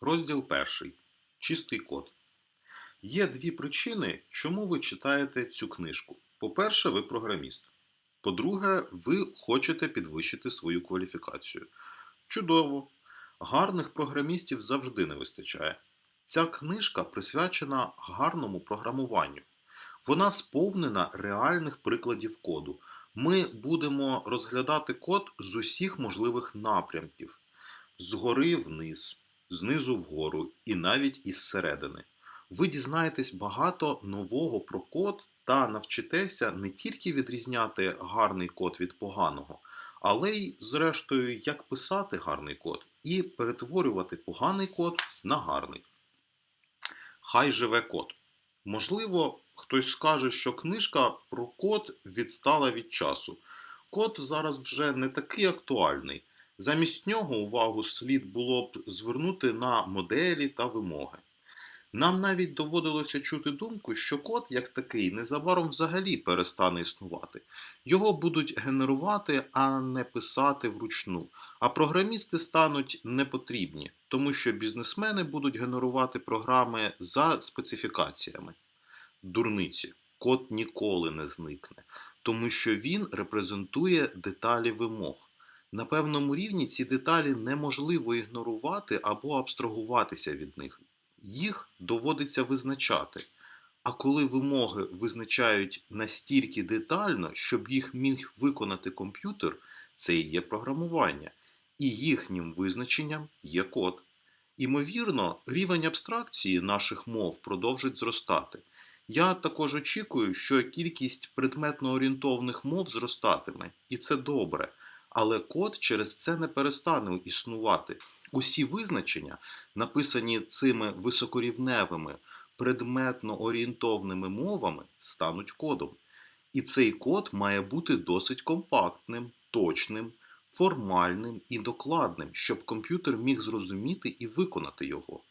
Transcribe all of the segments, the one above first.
Розділ перший. Чистий код. Є дві причини, чому ви читаєте цю книжку. По-перше, ви програміст. По-друге, ви хочете підвищити свою кваліфікацію. Чудово! Гарних програмістів завжди не вистачає. Ця книжка присвячена гарному програмуванню. Вона сповнена реальних прикладів коду. Ми будемо розглядати код з усіх можливих напрямків: згори вниз, знизу вгору і навіть із середини. Ви дізнаєтесь багато нового про код та навчитеся не тільки відрізняти гарний код від поганого, але й, зрештою, як писати гарний код і перетворювати поганий код на гарний. Хай живе код. Можливо, хтось скаже, що книжка про код відстала від часу. Код зараз вже не такий актуальний. Замість нього увагу слід було б звернути на моделі та вимоги. Нам навіть доводилося чути думку, що код, як такий, незабаром взагалі перестане існувати. Його будуть генерувати, а не писати вручну. А програмісти стануть непотрібні, тому що бізнесмени будуть генерувати програми за специфікаціями. Дурниці. Код ніколи не зникне, тому що він репрезентує деталі вимог. На певному рівні ці деталі неможливо ігнорувати або абстрагуватися від них. Їх доводиться визначати. А коли вимоги визначають настільки детально, щоб їх міг виконати комп'ютер, це і є програмування, і їхнім визначенням є код. Імовірно, рівень абстракції наших мов продовжить зростати. Я також очікую, що кількість предметно орієнтовних мов зростатиме, і це добре. Але код через це не перестане існувати. Усі визначення, написані цими високорівневими, предметно орієнтовними мовами, стануть кодом. І цей код має бути досить компактним, точним, формальним і докладним, щоб комп'ютер міг зрозуміти і виконати його.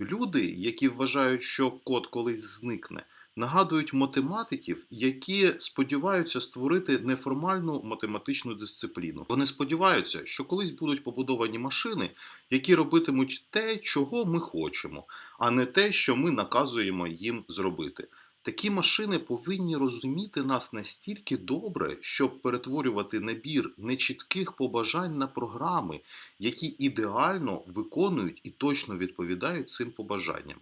Люди, які вважають, що код колись зникне, нагадують математиків, які сподіваються створити неформальну математичну дисципліну. Вони сподіваються, що колись будуть побудовані машини, які робитимуть те, чого ми хочемо, а не те, що ми наказуємо їм зробити. Такі машини повинні розуміти нас настільки добре, щоб перетворювати набір нечітких побажань на програми, які ідеально виконують і точно відповідають цим побажанням.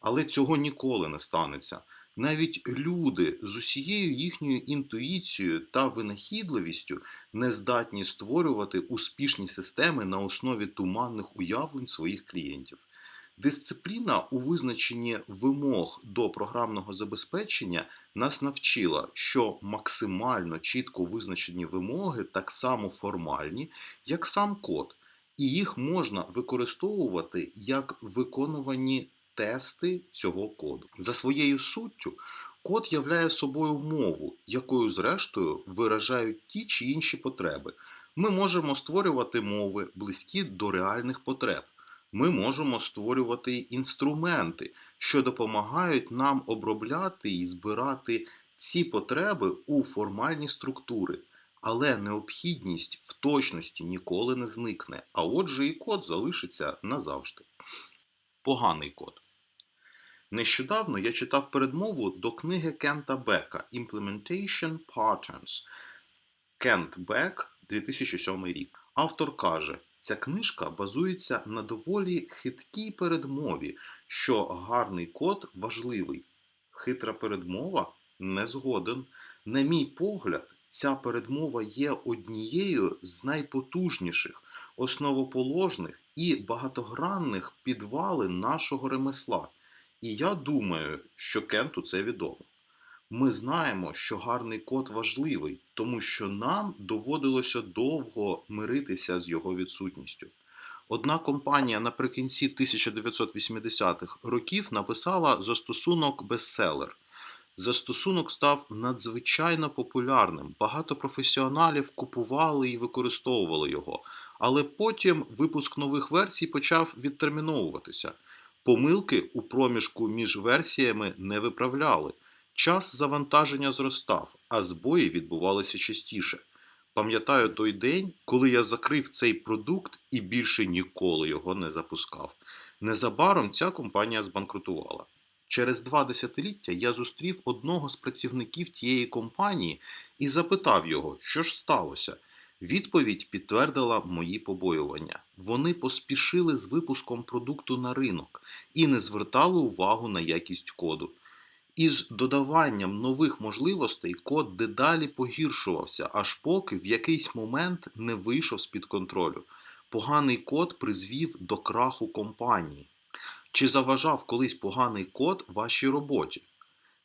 Але цього ніколи не станеться. Навіть люди з усією їхньою інтуїцією та винахідливістю не здатні створювати успішні системи на основі туманних уявлень своїх клієнтів. Дисципліна у визначенні вимог до програмного забезпечення нас навчила, що максимально чітко визначені вимоги так само формальні, як сам код, і їх можна використовувати як виконувані тести цього коду. За своєю суттю, код являє собою мову, якою, зрештою, виражають ті чи інші потреби. Ми можемо створювати мови, близькі до реальних потреб. Ми можемо створювати інструменти, що допомагають нам обробляти і збирати ці потреби у формальні структури. Але необхідність в точності ніколи не зникне, а отже, і код залишиться назавжди. Поганий код. Нещодавно я читав передмову до книги Кента Бека Implementation Patterns. Кент Бек, 2007 рік. Автор каже, ця книжка базується на доволі хиткій передмові, що гарний код важливий. Хитра передмова не згоден. На мій погляд, ця передмова є однією з найпотужніших, основоположних і багатогранних підвалин нашого ремесла. І я думаю, що Кенту це відомо. Ми знаємо, що гарний код важливий, тому що нам доводилося довго миритися з його відсутністю. Одна компанія наприкінці 1980-х років написала застосунок бестселер. Застосунок став надзвичайно популярним. Багато професіоналів купували і використовували його, але потім випуск нових версій почав відтерміновуватися. Помилки у проміжку між версіями не виправляли. Час завантаження зростав, а збої відбувалися частіше. Пам'ятаю той день, коли я закрив цей продукт і більше ніколи його не запускав. Незабаром ця компанія збанкрутувала. Через два десятиліття я зустрів одного з працівників тієї компанії і запитав його, що ж сталося. Відповідь підтвердила мої побоювання. Вони поспішили з випуском продукту на ринок і не звертали увагу на якість коду. Із додаванням нових можливостей код дедалі погіршувався, аж поки в якийсь момент не вийшов з-під контролю. Поганий код призвів до краху компанії. Чи заважав колись поганий код вашій роботі?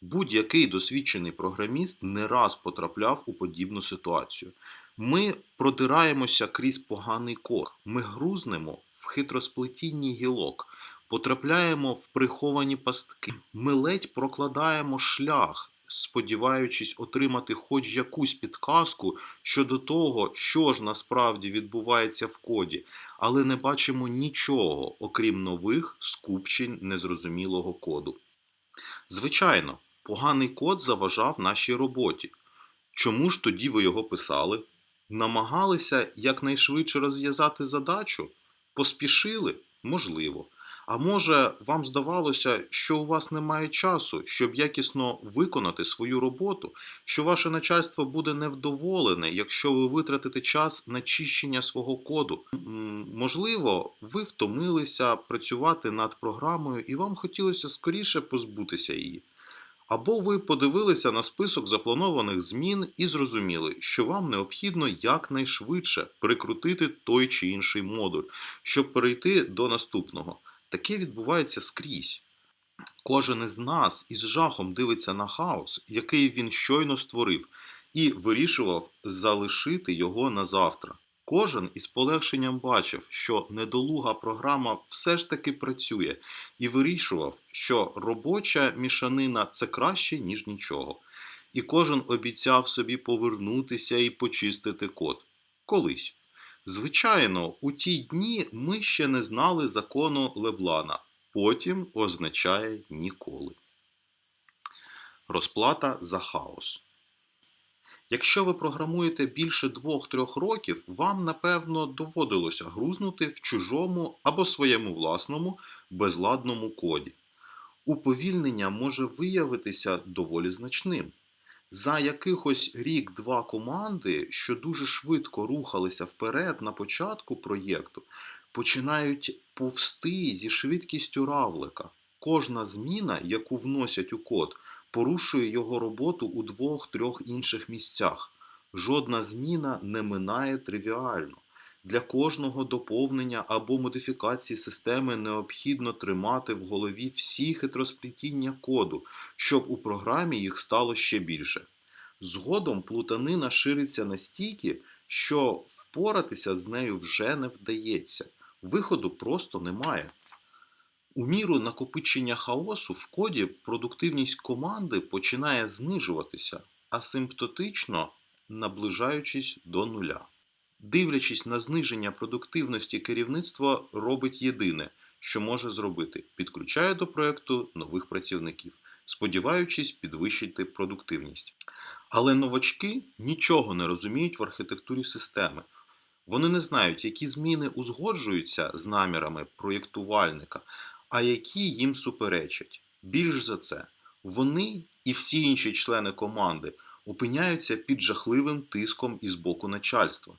Будь-який досвідчений програміст не раз потрапляв у подібну ситуацію. Ми продираємося крізь поганий код, ми грузнемо в хитросплетінні гілок, потрапляємо в приховані пастки, ми ледь прокладаємо шлях, сподіваючись отримати хоч якусь підказку щодо того, що ж насправді відбувається в коді, але не бачимо нічого, окрім нових скупчень незрозумілого коду. Звичайно, поганий код заважав нашій роботі. Чому ж тоді ви його писали? Намагалися якнайшвидше розв'язати задачу? Поспішили? Можливо. А може, вам здавалося, що у вас немає часу, щоб якісно виконати свою роботу, що ваше начальство буде невдоволене, якщо ви витратите час на чищення свого коду. Можливо, ви втомилися працювати над програмою і вам хотілося скоріше позбутися її. Або ви подивилися на список запланованих змін і зрозуміли, що вам необхідно якнайшвидше прикрутити той чи інший модуль, щоб перейти до наступного. Таке відбувається скрізь. Кожен із нас із жахом дивиться на хаос, який він щойно створив, і вирішував залишити його на завтра. Кожен із полегшенням бачив, що недолуга програма все ж таки працює, і вирішував, що робоча мішанина це краще, ніж нічого. І кожен обіцяв собі повернутися і почистити код. Колись. Звичайно, у ті дні ми ще не знали закону Леблана. Потім означає ніколи. Розплата за хаос. Якщо ви програмуєте більше 2-3 років, вам напевно доводилося грузнути в чужому або своєму власному безладному коді. Уповільнення може виявитися доволі значним. За якихось рік-два команди, що дуже швидко рухалися вперед на початку проєкту, починають повсти зі швидкістю равлика. Кожна зміна, яку вносять у код, порушує його роботу у двох-трьох інших місцях. Жодна зміна не минає тривіально. Для кожного доповнення або модифікації системи необхідно тримати в голові всі хитросплетіння коду, щоб у програмі їх стало ще більше. Згодом плутанина шириться настільки, що впоратися з нею вже не вдається. Виходу просто немає. У міру накопичення хаосу в коді продуктивність команди починає знижуватися, асимптотично наближаючись до нуля. Дивлячись на зниження продуктивності, керівництво робить єдине, що може зробити підключає до проєкту нових працівників, сподіваючись підвищити продуктивність. Але новачки нічого не розуміють в архітектурі системи. Вони не знають, які зміни узгоджуються з намірами проєктувальника, а які їм суперечать. Більш за це, вони і всі інші члени команди опиняються під жахливим тиском із боку начальства.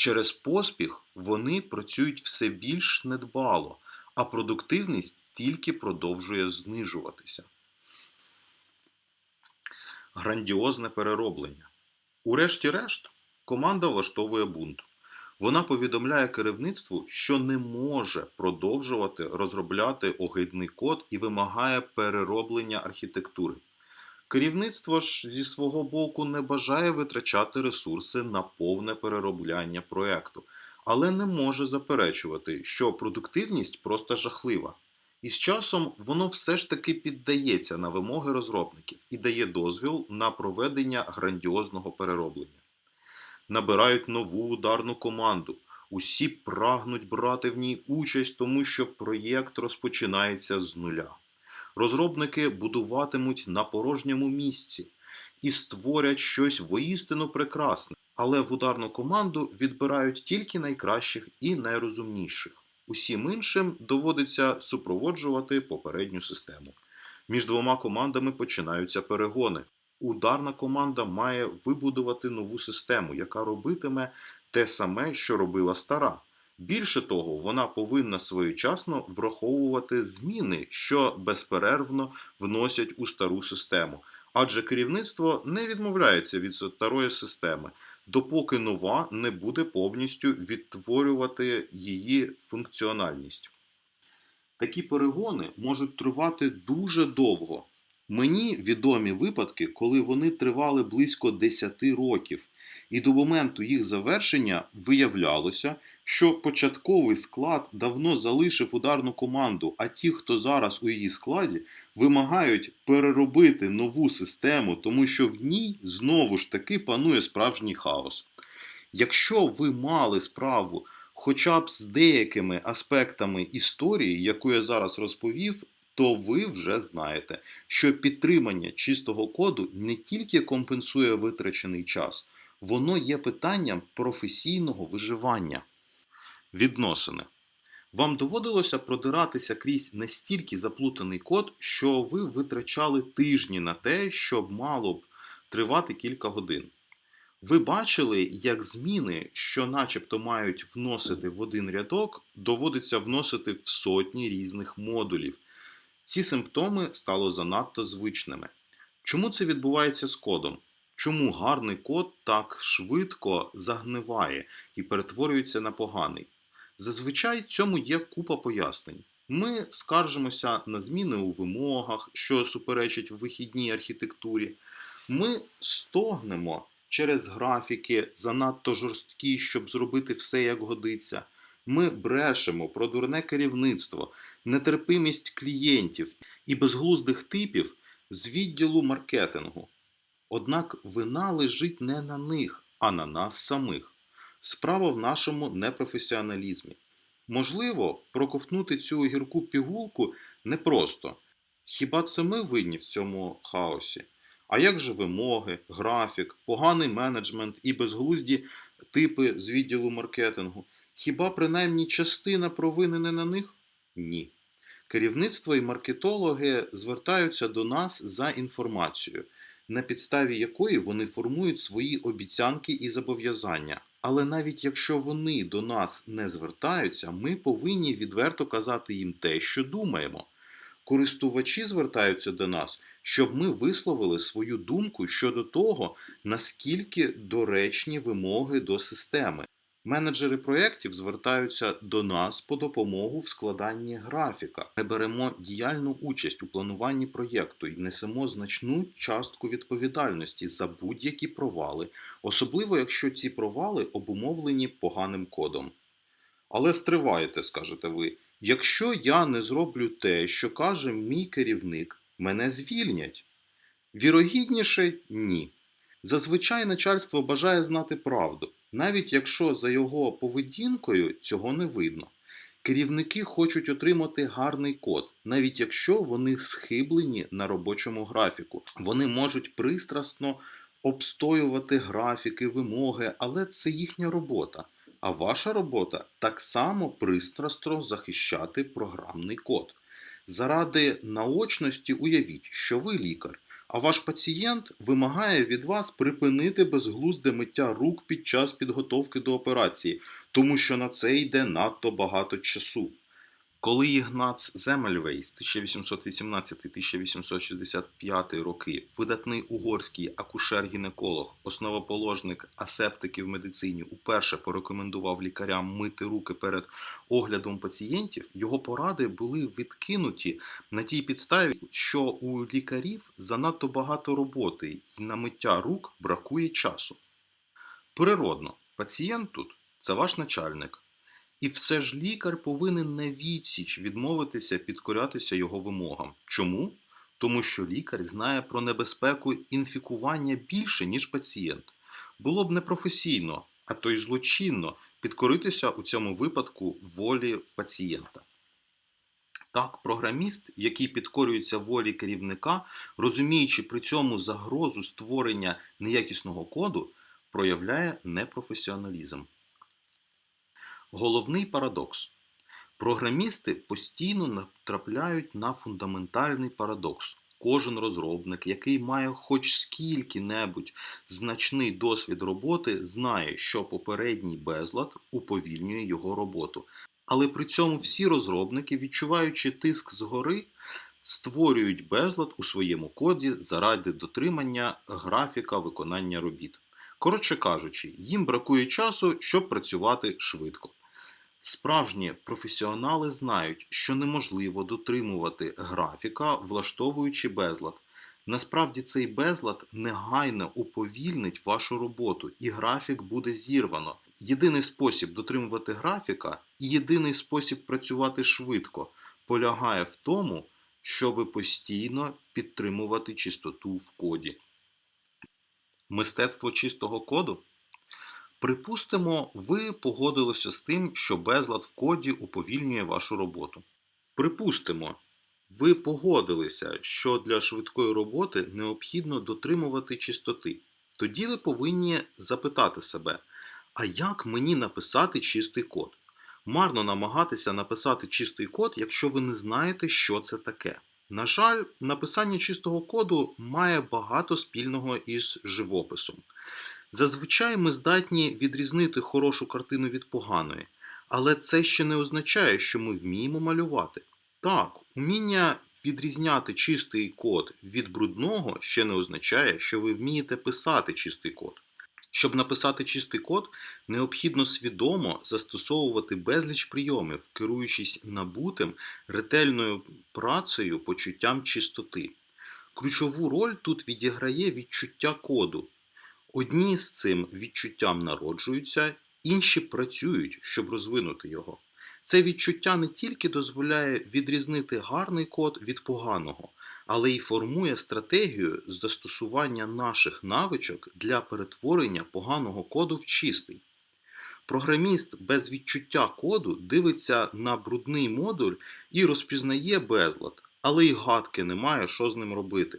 Через поспіх вони працюють все більш недбало, а продуктивність тільки продовжує знижуватися. Грандіозне перероблення. Урешті-решт, команда влаштовує бунт. Вона повідомляє керівництву, що не може продовжувати розробляти огидний код і вимагає перероблення архітектури. Керівництво ж зі свого боку не бажає витрачати ресурси на повне переробляння проекту, але не може заперечувати, що продуктивність просто жахлива. І з часом воно все ж таки піддається на вимоги розробників і дає дозвіл на проведення грандіозного перероблення. Набирають нову ударну команду. Усі прагнуть брати в ній участь, тому що проєкт розпочинається з нуля. Розробники будуватимуть на порожньому місці і створять щось воістину прекрасне. Але в ударну команду відбирають тільки найкращих і найрозумніших. Усім іншим доводиться супроводжувати попередню систему. Між двома командами починаються перегони. Ударна команда має вибудувати нову систему, яка робитиме те саме, що робила стара. Більше того, вона повинна своєчасно враховувати зміни, що безперервно вносять у стару систему. Адже керівництво не відмовляється від старої системи, допоки нова не буде повністю відтворювати її функціональність. Такі перегони можуть тривати дуже довго. Мені відомі випадки, коли вони тривали близько 10 років, і до моменту їх завершення виявлялося, що початковий склад давно залишив ударну команду, а ті, хто зараз у її складі, вимагають переробити нову систему, тому що в ній знову ж таки панує справжній хаос. Якщо ви мали справу хоча б з деякими аспектами історії, яку я зараз розповів, то ви вже знаєте, що підтримання чистого коду не тільки компенсує витрачений час, воно є питанням професійного виживання. Відносини. Вам доводилося продиратися крізь настільки заплутаний код, що ви витрачали тижні на те, щоб мало б тривати кілька годин. Ви бачили, як зміни, що начебто мають вносити в один рядок, доводиться вносити в сотні різних модулів. Ці симптоми стало занадто звичними. Чому це відбувається з кодом? Чому гарний код так швидко загниває і перетворюється на поганий? Зазвичай цьому є купа пояснень. Ми скаржимося на зміни у вимогах, що суперечать вихідній архітектурі. Ми стогнемо через графіки, занадто жорсткі, щоб зробити все як годиться. Ми брешемо про дурне керівництво, нетерпимість клієнтів і безглуздих типів з відділу маркетингу. Однак вина лежить не на них, а на нас самих. Справа в нашому непрофесіоналізмі. Можливо, проковтнути цю гірку пігулку непросто. Хіба це ми винні в цьому хаосі? А як же вимоги, графік, поганий менеджмент і безглузді типи з відділу маркетингу? Хіба принаймні частина провини не на них? Ні. Керівництво і маркетологи звертаються до нас за інформацією, на підставі якої вони формують свої обіцянки і зобов'язання. Але навіть якщо вони до нас не звертаються, ми повинні відверто казати їм те, що думаємо. Користувачі звертаються до нас, щоб ми висловили свою думку щодо того, наскільки доречні вимоги до системи. Менеджери проєктів звертаються до нас по допомогу в складанні графіка. Ми беремо діяльну участь у плануванні проєкту і несемо значну частку відповідальності за будь-які провали, особливо якщо ці провали обумовлені поганим кодом. Але стривайте, скажете ви, якщо я не зроблю те, що каже мій керівник, мене звільнять. Вірогідніше ні. Зазвичай начальство бажає знати правду, навіть якщо за його поведінкою цього не видно. Керівники хочуть отримати гарний код, навіть якщо вони схиблені на робочому графіку. Вони можуть пристрасно обстоювати графіки, вимоги, але це їхня робота. А ваша робота так само пристрасно захищати програмний код. Заради наочності уявіть, що ви лікар, а ваш пацієнт вимагає від вас припинити безглузде миття рук під час підготовки до операції, тому що на це йде надто багато часу. Коли Ігнац Земельвейс 1818-1865 роки, видатний угорський акушер-гінеколог, основоположник асептики в медицині, уперше порекомендував лікарям мити руки перед оглядом пацієнтів, його поради були відкинуті на тій підставі, що у лікарів занадто багато роботи і на миття рук бракує часу. Природно, пацієнт тут це ваш начальник. І все ж лікар повинен на відсіч відмовитися підкорятися його вимогам. Чому? Тому що лікар знає про небезпеку інфікування більше, ніж пацієнт. Було б непрофесійно, а то й злочинно підкоритися у цьому випадку волі пацієнта. Так, програміст, який підкорюється волі керівника, розуміючи при цьому загрозу створення неякісного коду, проявляє непрофесіоналізм. Головний парадокс. Програмісти постійно натрапляють на фундаментальний парадокс. Кожен розробник, який має хоч скільки-небудь значний досвід роботи, знає, що попередній безлад уповільнює його роботу. Але при цьому всі розробники, відчуваючи тиск згори, створюють безлад у своєму коді заради дотримання графіка виконання робіт. Коротше кажучи, їм бракує часу, щоб працювати швидко. Справжні професіонали знають, що неможливо дотримувати графіка, влаштовуючи безлад. Насправді цей безлад негайно уповільнить вашу роботу, і графік буде зірвано. Єдиний спосіб дотримувати графіка і єдиний спосіб працювати швидко полягає в тому, щоб постійно підтримувати чистоту в коді. Мистецтво чистого коду. Припустимо, ви погодилися з тим, що безлад в коді уповільнює вашу роботу. Припустимо, ви погодилися, що для швидкої роботи необхідно дотримувати чистоти. Тоді ви повинні запитати себе, а як мені написати чистий код? Марно намагатися написати чистий код, якщо ви не знаєте, що це таке. На жаль, написання чистого коду має багато спільного із живописом. Зазвичай ми здатні відрізнити хорошу картину від поганої, але це ще не означає, що ми вміємо малювати. Так, уміння відрізняти чистий код від брудного ще не означає, що ви вмієте писати чистий код. Щоб написати чистий код, необхідно свідомо застосовувати безліч прийомів, керуючись набутим ретельною працею почуттям чистоти. Ключову роль тут відіграє відчуття коду. Одні з цим відчуттям народжуються, інші працюють, щоб розвинути його. Це відчуття не тільки дозволяє відрізнити гарний код від поганого, але й формує стратегію застосування наших навичок для перетворення поганого коду в чистий. Програміст без відчуття коду дивиться на брудний модуль і розпізнає безлад, але й гадки немає, що з ним робити.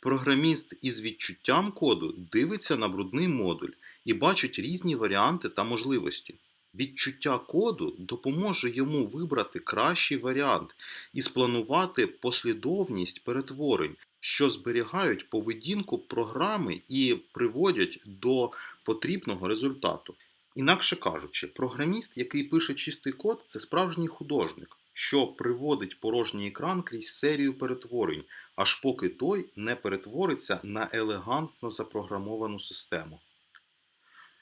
Програміст із відчуттям коду дивиться на брудний модуль і бачить різні варіанти та можливості. Відчуття коду допоможе йому вибрати кращий варіант і спланувати послідовність перетворень, що зберігають поведінку програми і приводять до потрібного результату. Інакше кажучи, програміст, який пише чистий код, це справжній художник, що приводить порожній екран крізь серію перетворень, аж поки той не перетвориться на елегантно запрограмовану систему.